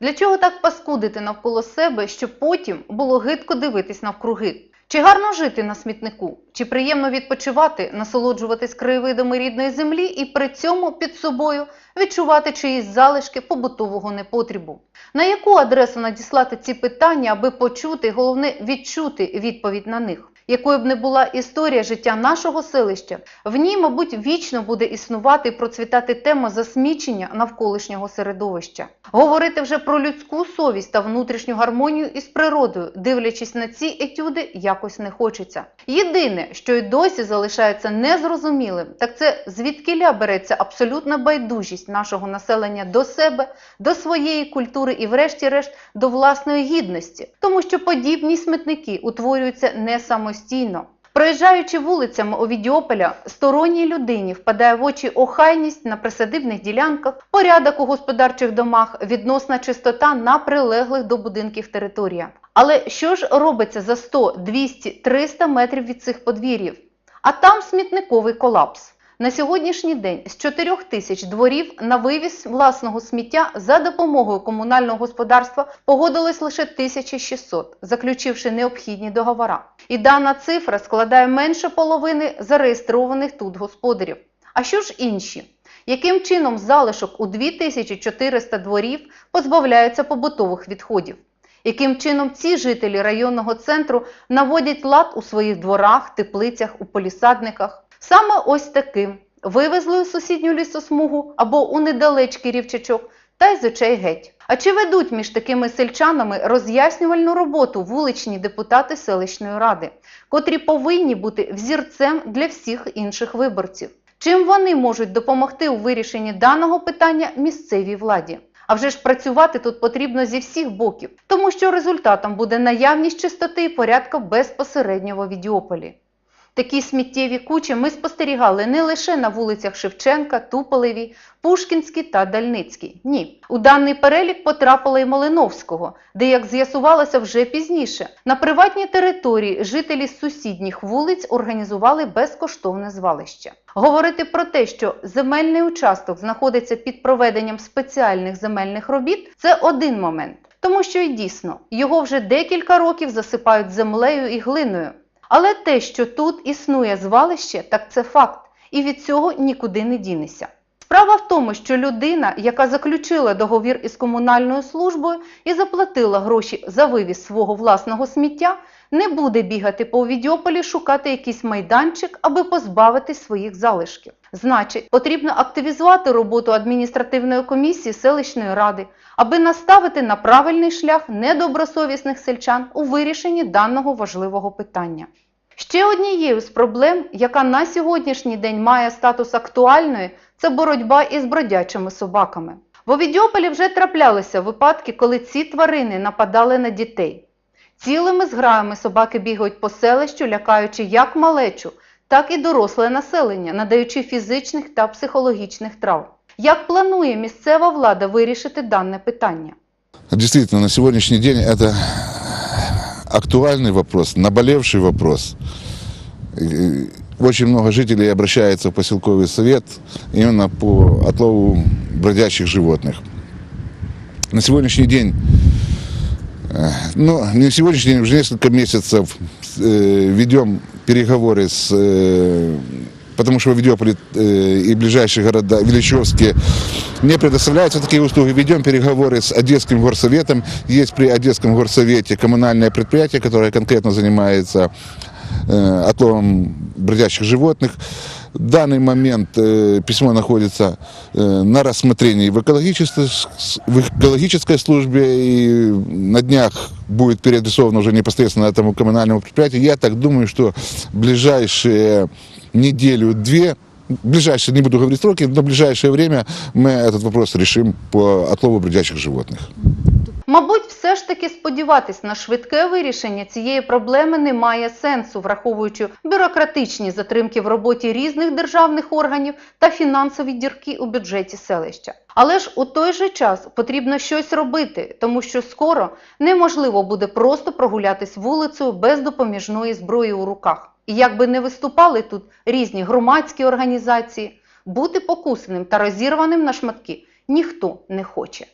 Для чого так паскудити навколо себе, щоб потім було гидко дивитись навкруги? Чи гарно жити на смітнику? Чи приємно відпочивати, насолоджуватись краєвидами рідної землі і при цьому під собою відчувати чиїсь залишки побутового непотрібу? На яку адресу надіслати ці питання, аби почути, головне відчути відповідь на них? Якою б не була історія життя нашого селища, в ній, мабуть, вічно буде існувати і процвітати тема засмічення навколишнього середовища. Говорити вже про людську совість та внутрішню гармонію із природою, дивлячись на ці етюди, якось не хочеться. Єдине, що й досі залишається незрозумілим, так це звідкиля береться абсолютна байдужість нашого населення до себе, до своєї культури і, врешті-решт, до власної гідності, тому що подібні смітники утворюються не самостійно. Проїжджаючи вулицями Овідіополя, сторонній людині впадає в очі охайність на присадибних ділянках, порядок у господарчих домах, відносна чистота на прилеглих до будинків територіях. Але що ж робиться за 100, 200, 300 метрів від цих подвір'їв? А там смітниковий колапс. На сьогоднішній день з 4 тисяч дворів на вивіз власного сміття за допомогою комунального господарства погодилось лише 1600, заключивши необхідні договора. І дана цифра складає менше половини зареєстрованих тут господарів. А що ж інші? Яким чином залишок у 2400 дворів позбавляються побутових відходів? Яким чином ці жителі районного центру наводять лад у своїх дворах, теплицях, у полісадниках? Саме ось таким вивезли у сусідню лісосмугу або у недалечкий рівчачок та й з очей геть. А чи ведуть між такими сельчанами роз'яснювальну роботу вуличні депутати селищної ради, котрі повинні бути взірцем для всіх інших виборців? Чим вони можуть допомогти у вирішенні даного питання місцевій владі? А вже ж працювати тут потрібно зі всіх боків, тому що результатом буде наявність чистоти і порядку безпосередньо в Овідіополі. Такі сміттєві кучі ми спостерігали не лише на вулицях Шевченка, Туполевій, Пушкінській та Дальницькій. Ні, у даний перелік потрапили і Малиновського, де, як з'ясувалося вже пізніше, на приватній території жителі сусідніх вулиць організували безкоштовне звалище. Говорити про те, що земельний участок знаходиться під проведенням спеціальних земельних робіт, це один момент. Тому що і дійсно його вже декілька років засипають землею і глиною. Але те, що тут існує звалище, так це факт, і від цього нікуди не дінешся. Справа в тому, що людина, яка заключила договір із комунальною службою і заплатила гроші за вивіз свого власного сміття, не буде бігати по Овідіополі шукати якийсь майданчик, аби позбавити своїх залишків. Значить, потрібно активізувати роботу адміністративної комісії селищної ради, аби наставити на правильний шлях недобросовісних сельчан у вирішенні даного важливого питання. Ще однією з проблем, яка на сьогоднішній день має статус актуальної, це боротьба із бродячими собаками. В Овідіополі вже траплялися випадки, коли ці тварини нападали на дітей. Цілими зграями собаки бігають по селищу, лякаючи як малечу, так і доросле населення, надаючи фізичних та психологічних травм. Як планує місцева влада вирішити дане питання? Действительно, на сегодняшний день это актуальный вопрос, наболевший вопрос. И Очень много жителей обращается в поселковый совет именно по отлову бродячих животных. На сегодняшний день, э, ну, не сегодняшний день, уже несколько месяцев э, ведем переговоры с э, потому что в Авидиополе э, и ближайшие города, Величевские, не предоставляются такие услуги. Ведем переговоры с Одесским горсоветом. Есть при Одесском горсовете коммунальное предприятие, которое конкретно занимается э, отловом бродячих животных. В данный момент э, письмо находится э, на рассмотрении в экологической, с- в экологической службе и на днях будет переадресовано уже непосредственно этому коммунальному предприятию. Я так думаю, что в ближайшие неделю-две, ближайшие, не буду говорить сроки, но в ближайшее время мы этот вопрос решим по отлову бродячих животных. Мабуть, все ж таки сподіватись на швидке вирішення цієї проблеми немає сенсу, враховуючи бюрократичні затримки в роботі різних державних органів та фінансові дірки у бюджеті селища. Але ж у той же час потрібно щось робити, тому що скоро неможливо буде просто прогулятись вулицею без допоміжної зброї у руках. І як би не виступали тут різні громадські організації, бути покусаним та розірваним на шматки ніхто не хоче.